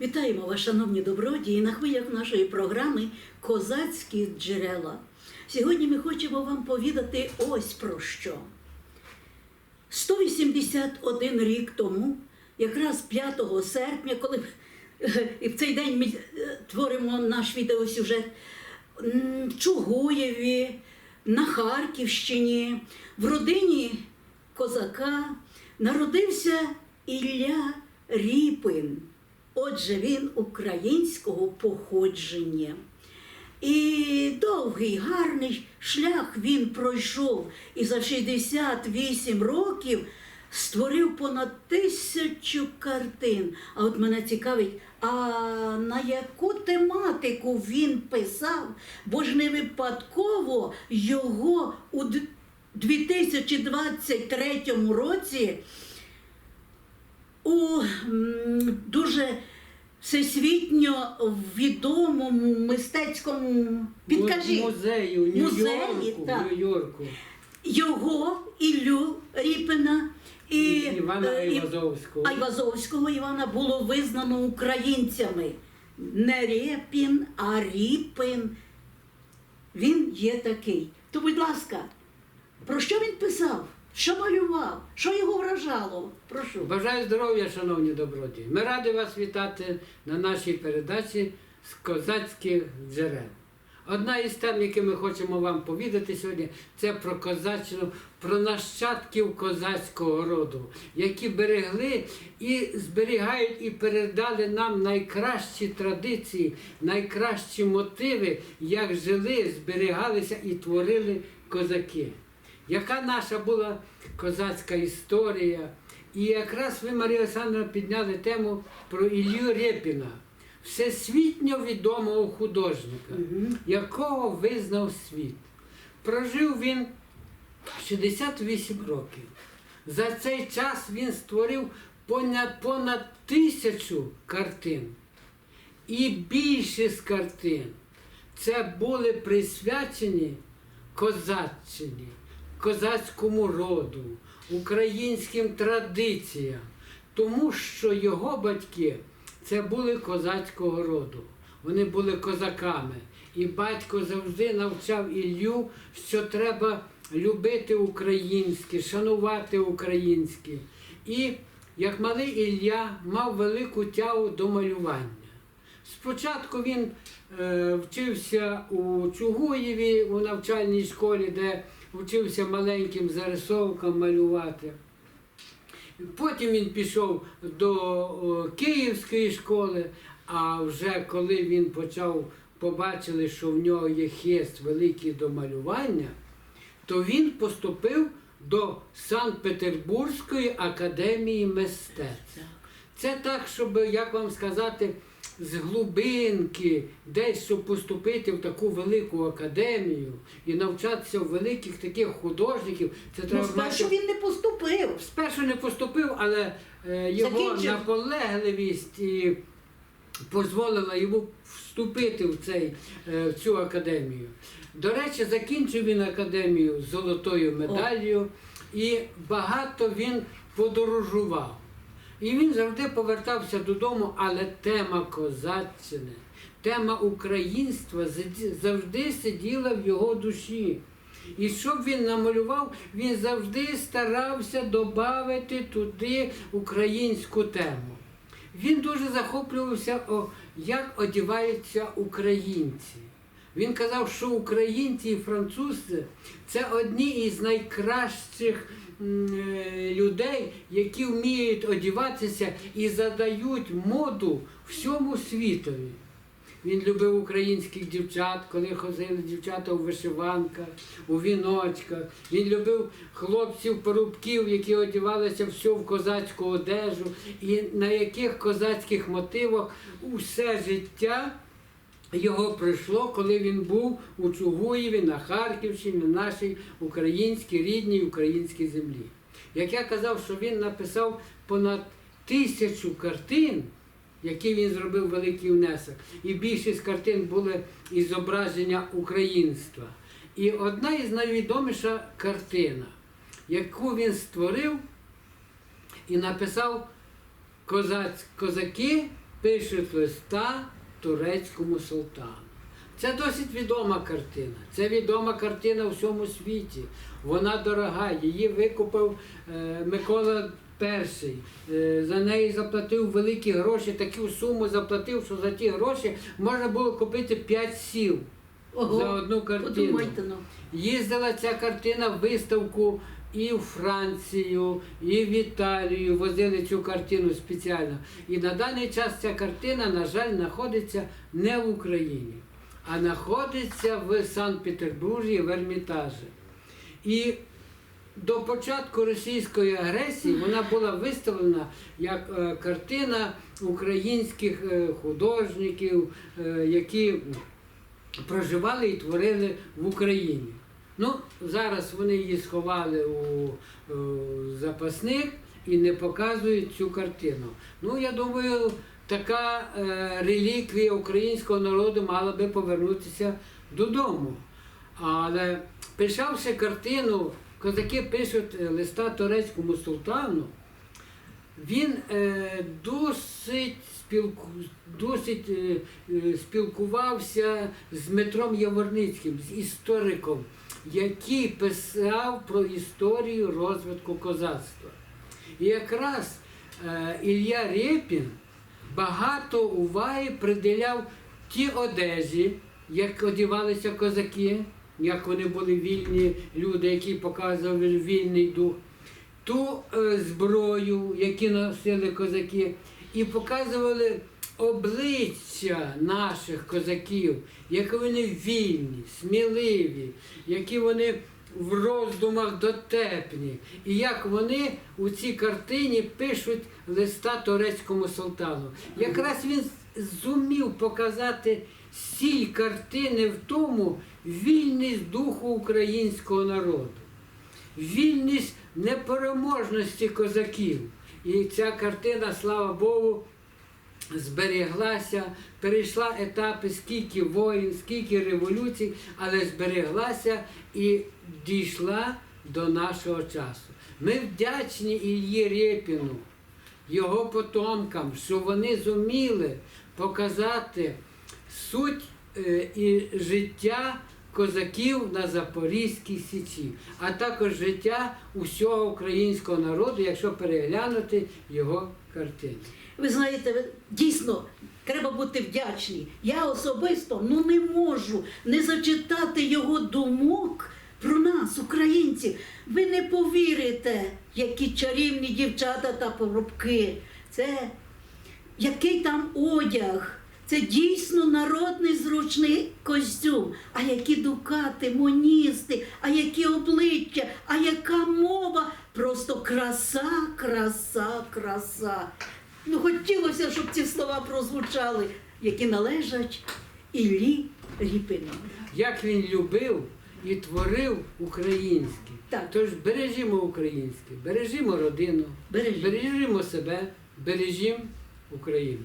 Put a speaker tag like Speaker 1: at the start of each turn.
Speaker 1: Вітаємо вас, шановні добродії, на хвилях нашої програми Козацькі джерела. Сьогодні ми хочемо вам повідати ось про що. 181 рік тому, якраз 5 серпня, коли і в цей день ми е, творимо наш відеосюжет, в Чугуєві, на Харківщині, в родині козака народився Ілля Ріпин. Отже, він українського походження. І довгий, гарний шлях він пройшов і за 68 років створив понад тисячу картин. А от мене цікавить, а на яку тематику він писав? Бо ж не випадково його у 2023 році у дуже всесвітньо відомому мистецькому підкажи
Speaker 2: музею Нью-Йорку.
Speaker 1: його Іллю Ріпина і
Speaker 2: Івана
Speaker 1: е, і-
Speaker 2: Айвазовського.
Speaker 1: Айвазовського Івана було визнано українцями. Не Рєпін, а Ріпин. Він є такий. То, будь ласка, про що він писав? Що малював? Що його вражало? Прошу.
Speaker 2: Бажаю здоров'я, шановні добродії. Ми раді вас вітати на нашій передачі з козацьких джерел. Одна із тем, які ми хочемо вам повідати сьогодні, це про козаччину, про нащадків козацького роду, які берегли і зберігають і передали нам найкращі традиції, найкращі мотиви, як жили, зберігалися і творили козаки. Яка наша була козацька історія? І якраз ви, Марія Олександровна, підняли тему про Ілью Рєпіна, всесвітньо відомого художника, якого визнав світ. Прожив він 68 років. За цей час він створив понад, понад тисячу картин. І більшість картин це були присвячені козаччині, козацькому роду, українським традиціям, тому що його батьки це були козацького роду. Вони були козаками. І батько завжди навчав Іллю, що треба любити українське, шанувати українське. І як малий Ілля мав велику тягу до малювання. Спочатку він е, вчився у Чугуєві у навчальній школі, де вчився маленьким зарисовкам малювати. Потім він пішов до Київської школи, а вже коли він почав, побачили, що в нього є хист великий до малювання, то він поступив до Санкт-Петербурзької академії мистецтв. Це так, щоб, як вам сказати, з глибинки, десь щоб поступити в таку велику академію і навчатися в великих таких художників, це
Speaker 1: Ну, спершу
Speaker 2: мати.
Speaker 1: він не поступив.
Speaker 2: Спершу не поступив, але е, його
Speaker 1: Закінчив.
Speaker 2: наполегливість і дозволила йому вступити в, цей, е, в цю академію. До речі, закінчив він академію з золотою медаллю і багато він подорожував. І він завжди повертався додому, але тема козаччини, тема українства завжди сиділа в його душі. І що б він намалював, він завжди старався додати туди українську тему. Він дуже захоплювався, як одіваються українці. Він казав, що українці і французи це одні із найкращих людей, які вміють одіватися і задають моду всьому світові. Він любив українських дівчат, коли ходили дівчата у вишиванках, у віночках. Він любив хлопців, порубків, які одягалися все в козацьку одежу, і на яких козацьких мотивах усе життя його пройшло, коли він був у Чугуєві, на Харківщині, на нашій українській рідній українській землі. Як я казав, що він написав понад тисячу картин, які він зробив великий внесок, і більшість картин були із зображення українства. І одна із найвідоміша картина, яку він створив і написав козаки пишуть листа турецькому султану. Це досить відома картина. Це відома картина у всьому світі. Вона дорога. Її викупив е, Микола І. Е, за неї заплатив великі гроші, таку суму заплатив, що за ті гроші можна було купити 5 сіл за одну картину.
Speaker 1: Подумайте, ну.
Speaker 2: Їздила ця картина в виставку і в Францію, і в Італію. Возили цю картину спеціально. І на даний час ця картина, на жаль, знаходиться не в Україні, а знаходиться в Санкт-Петербурзі, в Ермітажі. І до початку російської агресії вона була виставлена як е, картина українських е, художників, е, які проживали і творили в Україні. Ну, зараз вони її сховали у е, запасник і не показують цю картину. Ну, я думаю, така е, реліквія українського народу мала би повернутися додому. Але пишавши картину, козаки пишуть е, листа турецькому султану, він е, досить, досить е, спілкувався з Дмитром Яворницьким, з істориком, який писав про історію розвитку козацтва. І якраз е, Ілля Рєпін багато уваги приділяв ті одежі, як одівалися козаки, як вони були вільні люди, які показували вільний дух ту е, зброю, які носили козаки, і показували обличчя наших козаків, які вони вільні, сміливі, які вони в роздумах дотепні, і як вони у цій картині пишуть листа турецькому султану. Якраз він зумів показати сіль картини в тому вільність духу українського народу вільність непереможності козаків. І ця картина, слава Богу, збереглася, перейшла етапи, скільки воїн, скільки революцій, але збереглася і дійшла до нашого часу. Ми вдячні Ільї Рєпіну, його потомкам, що вони зуміли показати суть е, і життя козаків на Запорізькій Січі, а також життя усього українського народу, якщо переглянути його картини.
Speaker 1: Ви знаєте, дійсно треба бути вдячні. Я особисто ну не можу не зачитати його думок про нас, українців. Ви не повірите, які чарівні дівчата та поробки. Це який там одяг. Це дійсно народний зручний костюм. А які дукати, моністи, а які обличчя, а яка мова. Просто краса, краса, краса. Ну, хотілося, щоб ці слова прозвучали, які належать Іллі Ріпину.
Speaker 2: Як він любив і творив українське.
Speaker 1: Так.
Speaker 2: Тож бережімо українське, бережімо родину,
Speaker 1: Бережімо.
Speaker 2: бережімо себе, бережімо Україну.